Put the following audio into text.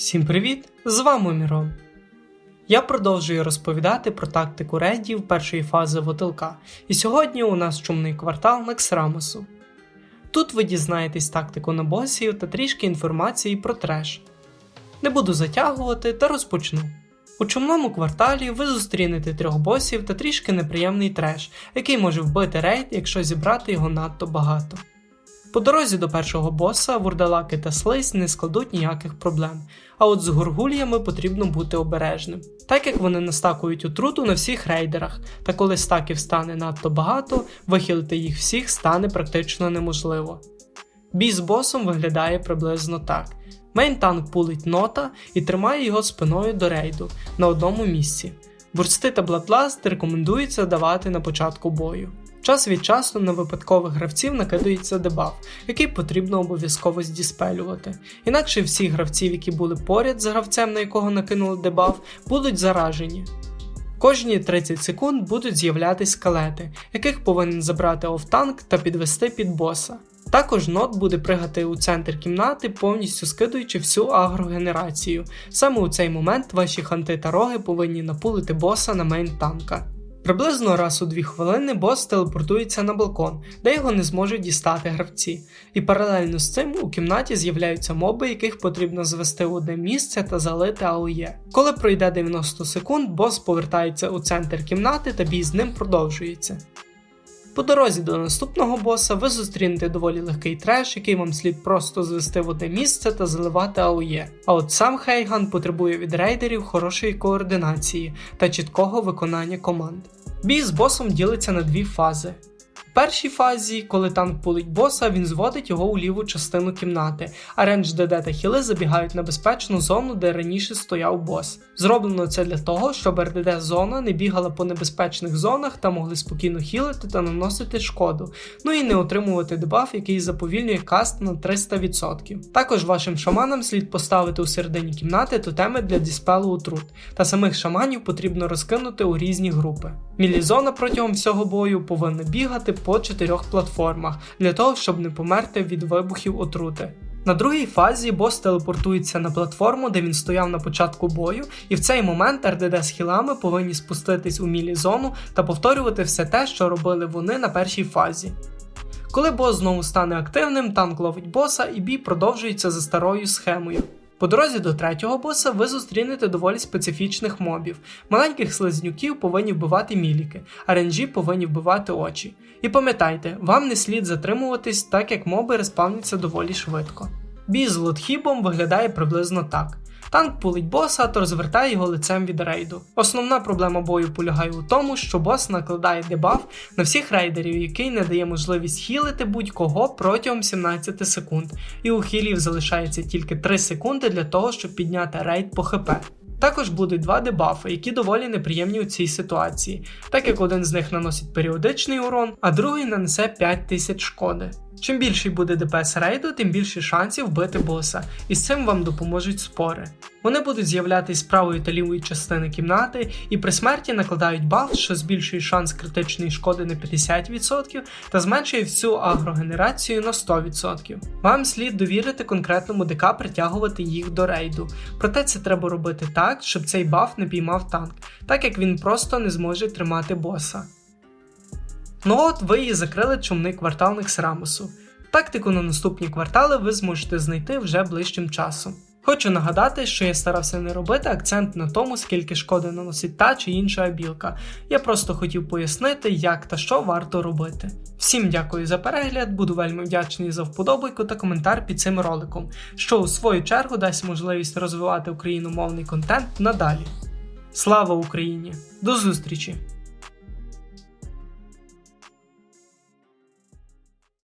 Всім привіт! З вами Мірон. Я продовжую розповідати про тактику рейдів першої фази Вотелка, і сьогодні у нас чумний квартал Нексрамосу. Тут ви дізнаєтесь тактику на босів та трішки інформації про треш. Не буду затягувати та розпочну. У чумному кварталі ви зустрінете трьох босів та трішки неприємний треш, який може вбити рейд, якщо зібрати його надто багато. По дорозі до першого боса вурдалаки та слизь не складуть ніяких проблем, а от з гургуліями потрібно бути обережним, так як вони настакують отруту на всіх рейдерах, та коли стаків стане надто багато, вихилити їх всіх стане практично неможливо. Бій з босом виглядає приблизно так. Мейн танк пулить нота і тримає його спиною до рейду на одному місці. Бурсти та бладласт рекомендується давати на початку бою. Час від часу на випадкових гравців накидається дебаф, який потрібно обов'язково здіспелювати. Інакше всі гравців, які були поряд з гравцем, на якого накинули дебаф, будуть заражені. Кожні 30 секунд будуть з'являтися скелети, яких повинен забрати офтанк та підвести під боса. Також нот буде пригати у центр кімнати, повністю скидуючи всю агрогенерацію. Саме у цей момент ваші ханти та роги повинні напулити боса на мейн танка. Приблизно раз у дві хвилини бос телепортується на балкон, де його не зможуть дістати гравці, і паралельно з цим у кімнаті з'являються моби, яких потрібно звести в одне місце та залити АОЄ. Коли пройде 90 секунд, бос повертається у центр кімнати та бій з ним продовжується. По дорозі до наступного боса ви зустрінете доволі легкий треш, який вам слід просто звести в одне місце та заливати АОЄ. А от сам Хейган потребує від рейдерів хорошої координації та чіткого виконання команд. Бій з босом ділиться на дві фази. В першій фазі, коли танк пулить боса, він зводить його у ліву частину кімнати, а рендж ДД та хіли забігають на безпечну зону, де раніше стояв бос. Зроблено це для того, щоб РДД зона не бігала по небезпечних зонах та могли спокійно хілити та наносити шкоду, ну і не отримувати дебаф, який заповільнює каст на 300%. Також вашим шаманам слід поставити у середині кімнати тотеми для діспелу отрут, та самих шаманів потрібно розкинути у різні групи. Мілізона протягом всього бою повинна бігати по чотирьох платформах для того, щоб не померти від вибухів отрути. На другій фазі бос телепортується на платформу, де він стояв на початку бою, і в цей момент РДД з хілами повинні спуститись у мілі-зону та повторювати все те, що робили вони на першій фазі. Коли бос знову стане активним, танк ловить боса і бій продовжується за старою схемою. По дорозі до третього боса ви зустрінете доволі специфічних мобів. Маленьких слизнюків повинні вбивати міліки, а ренджі повинні вбивати очі. І пам'ятайте, вам не слід затримуватись, так як моби респавняться доволі швидко. Бій з лотхібом виглядає приблизно так. Танк пулить боса та розвертає його лицем від рейду. Основна проблема бою полягає у тому, що бос накладає дебаф на всіх рейдерів, який не дає можливість хілити будь-кого протягом 17 секунд, і у хілів залишається тільки 3 секунди для того, щоб підняти рейд по хп. Також будуть два дебафи, які доволі неприємні у цій ситуації, так як один з них наносить періодичний урон, а другий нанесе 5000 шкоди. Чим більший буде ДПС рейду, тим більше шансів вбити боса, і з цим вам допоможуть спори. Вони будуть з'являтись з правої та лівої частини кімнати, і при смерті накладають баф, що збільшує шанс критичної шкоди на 50% та зменшує всю агрогенерацію на 100%. Вам слід довірити конкретному ДК притягувати їх до рейду. Проте це треба робити так, щоб цей баф не піймав танк, так як він просто не зможе тримати боса. Ну от ви і закрили чумний квартал Нексрамусу. Тактику на наступні квартали ви зможете знайти вже ближчим часом. Хочу нагадати, що я старався не робити акцент на тому, скільки шкоди наносить та чи інша абілка. Я просто хотів пояснити, як та що варто робити. Всім дякую за перегляд, буду вельми вдячний за вподобайку та коментар під цим роликом, що у свою чергу дасть можливість розвивати україномовний контент надалі. Слава Україні! До зустрічі!